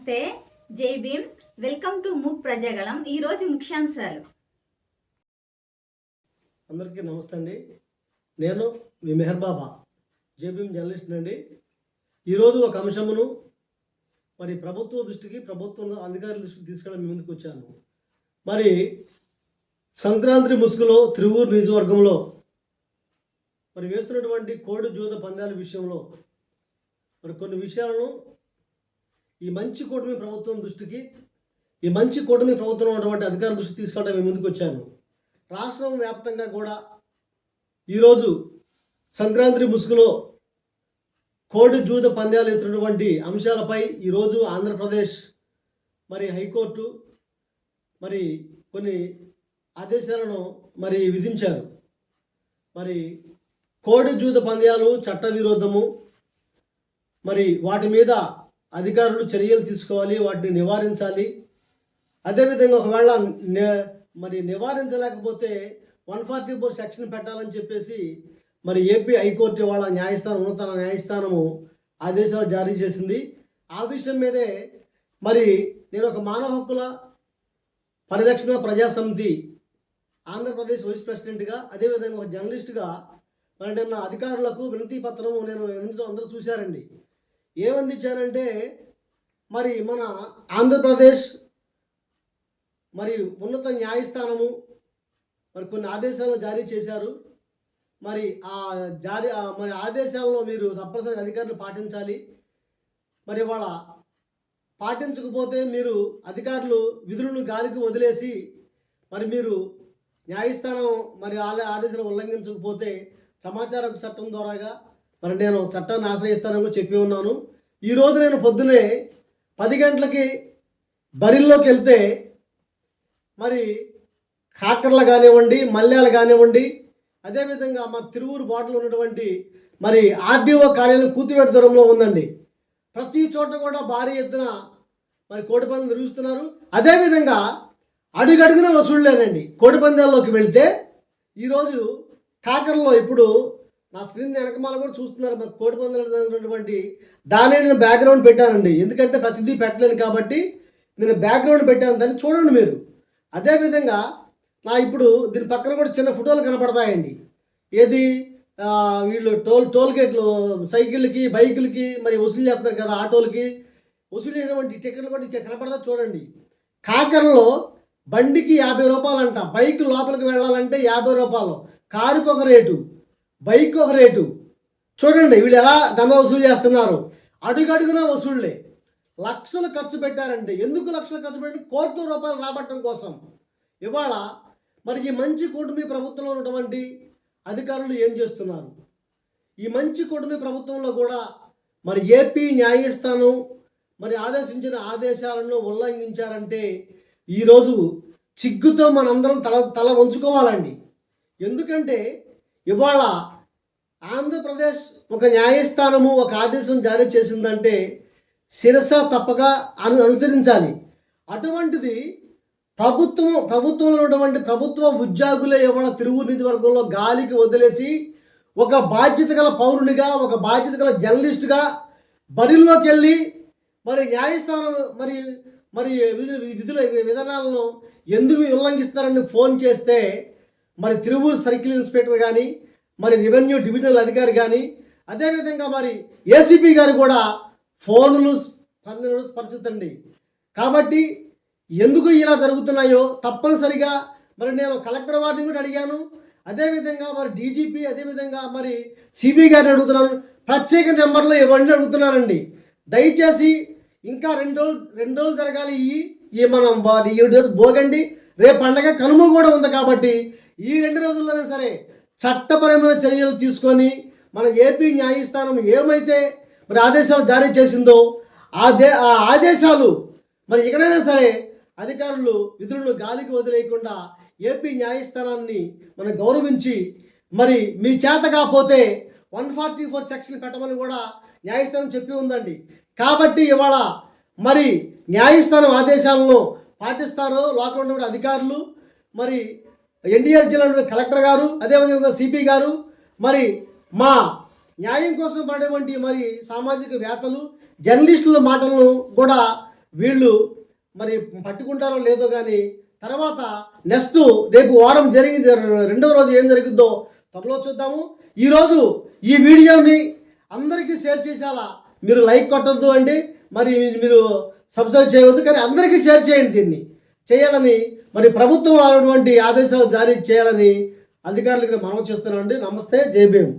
నమస్తే. జై Bhim. Welcome to Mook Prajagalam. ఈరోజు ముఖ్యాంశాలు. అందరికీ నమస్తే అండి. నేను మీ మెహర్ బాబా. జేబీఎం జర్నలిస్ట్ అండి. ఈరోజు ఒక అంశమును మరి ప్రభుత్వ దృష్టికి ప్రభుత్వం అధికారుల దృష్టికి తీసుకెళ్ళి మీ ముందుకు వచ్చాను. మరి సంక్రాంతి ముసుగులో త్రివూరు నియోజకవర్గంలో మరి వేస్తున్నటువంటి కోడి జూద పందాల విషయంలో మరి కొన్ని విషయాలను ఈ మంచి కూటమి ప్రభుత్వం దృష్టికి ఈ మంచి కూటమి ప్రభుత్వం ఉన్నటువంటి అధికారుల దృష్టి తీసుకెళ్ళడం మేము ముందుకు వచ్చాము. రాష్ట్రం వ్యాప్తంగా కూడా ఈరోజు సంక్రాంతి ముసుగులో కోడి జూద పందాలు ఇస్తున్నటువంటి అంశాలపై ఈరోజు ఆంధ్రప్రదేశ్ మరి హైకోర్టు మరి కొన్ని ఆదేశాలను మరి విధించారు. మరి కోడి జూద పంద్యాలు చట్ట విరోధము మరి వాటి మీద అధికారులు చర్యలు తీసుకోవాలి వాటిని నివారించాలి. అదేవిధంగా ఒకవేళ నే- మరి నివారించలేకపోతే వన్ ఫార్టీ ఫోర్ సెక్షన్ పెట్టాలని చెప్పేసి మరి ఏపీ హైకోర్టు వాళ్ళ న్యాయస్థానం ఉన్నత న్యాయస్థానము ఆదేశాలు జారీ చేసింది. ఆ విషయం మీదే మరి నేను ఒక మానవ హక్కుల పరిరక్షణ ప్రజా సమితి ఆంధ్రప్రదేశ్ వైస్ ప్రెసిడెంట్గా అదేవిధంగా ఒక జర్నలిస్ట్గా మరి నిన్న అధికారులకు వినతి పత్రం నేను అందరూ చూశారండి. ఏమందించానంటే మరి మన ఆంధ్రప్రదేశ్ మరి ఉన్నత న్యాయస్థానము మరి కొన్ని ఆదేశాలను జారీ చేశారు. మరి ఆ జారీ మరి ఆదేశాలను మీరు తప్పనిసరి అధికారులు పాటించాలి. మరి వాళ్ళ పాటించకపోతే మీరు అధికారులు విధులను గాలికి వదిలేసి మరి మీరు న్యాయస్థానం మరి ఆలయ ఆదేశాలు ఉల్లంఘించకపోతే సమాచార చట్టం ద్వారాగా మరి నేను చట్టాన్ని ఆశ్రయిస్తానని చెప్పి ఉన్నాను. ఈరోజు నేను పొద్దునే పది గంటలకి బరిల్లోకి వెళ్తే మరి కాకర్లు కానివ్వండి మల్యాలు కానివ్వండి అదేవిధంగా మా తిరువురు బాటలో ఉన్నటువంటి మరి ఆర్డీఓ కార్యాలయం కూతువేట దూరంలో ఉందండి. ప్రతి చోట కూడా భారీ ఎత్తున మరి కోడిపందెం నిర్వహిస్తున్నారు. అదేవిధంగా అడుగడుగున వసూళ్ళేనండి కోడిపందాల్లోకి వెళితే ఈరోజు కాకరలో ఇప్పుడు నా స్క్రీన్ వెనకమాల కూడా చూస్తున్నారు మరి కోడిపందాలు జరుగుతున్నటువంటి దాన్ని నేను బ్యాక్గ్రౌండ్ పెట్టానండి. ఎందుకంటే ప్రతిదీ పెట్టలేను కాబట్టి నేను బ్యాక్గ్రౌండ్ పెట్టాను. దాన్ని చూడండి మీరు. అదేవిధంగా నా ఇప్పుడు దీని పక్కన కూడా చిన్న ఫోటోలు కనపడతాయండి. ఏది? వీళ్ళు టోల్ టోల్ గేట్లు సైకిళ్ళకి బైకులకి మరి వసూలు చేస్తున్నారు కదా ఆటోలకి. వసూలు చేయటువంటి టికెట్లు కూడా ఇక్కడ కనపడదా చూడండి. కాకరలో బండికి యాభై రూపాయలు అంట బైక్ లోపలికి వెళ్ళాలంటే యాభై రూపాయలు. కారుకు ఒక రేటు. బైక్ ఒక రేటు. చూడండి వీళ్ళు ఎలా దంద వసూలు చేస్తున్నారు. అడుగడుగునా వసూళ్ళే. లక్షలు ఖర్చు పెట్టారండి. ఎందుకు లక్షలు ఖర్చు పెట్టి కోట్ల రూపాయలు రాబట్టడం కోసం. ఇవాళ మరి ఈ మంచి కూటమి ప్రభుత్వంలో ఉన్నటువంటి అధికారులు ఏం చేస్తున్నారు? ఈ మంచి కూటమి ప్రభుత్వంలో కూడా మరి ఏపీ న్యాయస్థానం మరి ఆదేశించిన ఆదేశాలను ఉల్లంఘించారంటే ఈరోజు చిగ్గుతో మనందరం తల తల వంచుకోవాలండి. ఎందుకంటే ఇవాళ ఆంధ్రప్రదేశ్ ఒక న్యాయస్థానము ఒక ఆదేశం జారీ చేసిందంటే శిరస తప్పక అను అనుసరించాలి. అటువంటిది ప్రభుత్వం ప్రభుత్వంలో ఉన్నటువంటి ప్రభుత్వ ఉద్యోగులే ఇవాళ తిరువురు నియోజకవర్గంలో గాలికి వదిలేసి ఒక బాధ్యత గల పౌరునిగా ఒక బాధ్యత గల జర్నలిస్టుగా బరిల్లోకి వెళ్ళి మరి న్యాయస్థానం మరి మరి విధుల విధుల విధానాలను ఎందుకు ఉల్లంఘిస్తారని ఫోన్ చేస్తే మరి తిరువూరు సర్కిల్ ఇన్స్పెక్టర్ కానీ మరి రెవెన్యూ డివిజనల్ అధికారి కానీ అదేవిధంగా మరి ఏసీపీ గారు కూడా ఫోన్లు స్పందనలు స్పర్శించండి. కాబట్టి ఎందుకు ఇలా జరుగుతున్నాయో తప్పనిసరిగా మరి నేను కలెక్టర్ వారిని కూడా అడిగాను. అదేవిధంగా మరి డీజీపీ అదేవిధంగా మరి సిబి గారిని అడుగుతున్నాను. ప్రత్యేక నెంబర్లో ఇవ్వండి అడుగుతున్నానండి దయచేసి ఇంకా రెండు రోజులు రెండు రోజులు జరగాలి ఈ మనం వా- ఈ భోగండి. రేపు పండగ కనుమ కూడా ఉంది కాబట్టి ఈ రెండు రోజుల్లోనే సరే చట్టపరమైన చర్యలు తీసుకొని మన ఏపీ న్యాయస్థానం ఏమైతే మరి ఆదేశాలు జారీ చేసిందో ఆ దే ఆ ఆదేశాలు మరి ఇకనైనా సరే అధికారులు విధులను గాలికి వదిలేయకుండా ఏపీ న్యాయస్థానాన్ని మనం గౌరవించి మరి మీ చేత కాకపోతే వన్ ఫార్టీ ఫోర్ సెక్షన్ పెట్టమని కూడా న్యాయస్థానం చెప్పి ఉందండి. కాబట్టి ఇవాళ మరి న్యాయస్థానం ఆదేశాలను పాటిస్తారో లోకంలో అధికారులు మరి ఎన్డీఆర్ జిల్లా కలెక్టర్ గారు అదేవిధంగా సిపి గారు మరి మా న్యాయం కోసం పడేటువంటి మరి సామాజిక వేత్తలు జర్నలిస్టుల మాటలను కూడా వీళ్ళు మరి పట్టుకుంటారో లేదో కానీ తర్వాత నెక్స్ట్ రేపు వారం జరిగింది రెండవ రోజు ఏం జరుగుద్దో త్వరలో చూద్దాము. ఈరోజు ఈ వీడియోని అందరికీ షేర్ చేసేలా మీరు లైక్ కొట్టద్దు అండి. మరి మీరు సబ్స్క్రైబ్ చేయవద్దు కానీ అందరికీ షేర్ చేయండి దీన్ని. చేయాలని మరి ప్రభుత్వం అటువంటి ఆదేశాలు జారీ చేయాలని అధికారులకి మనం చేస్తున్నామండి నమస్తే జయభీం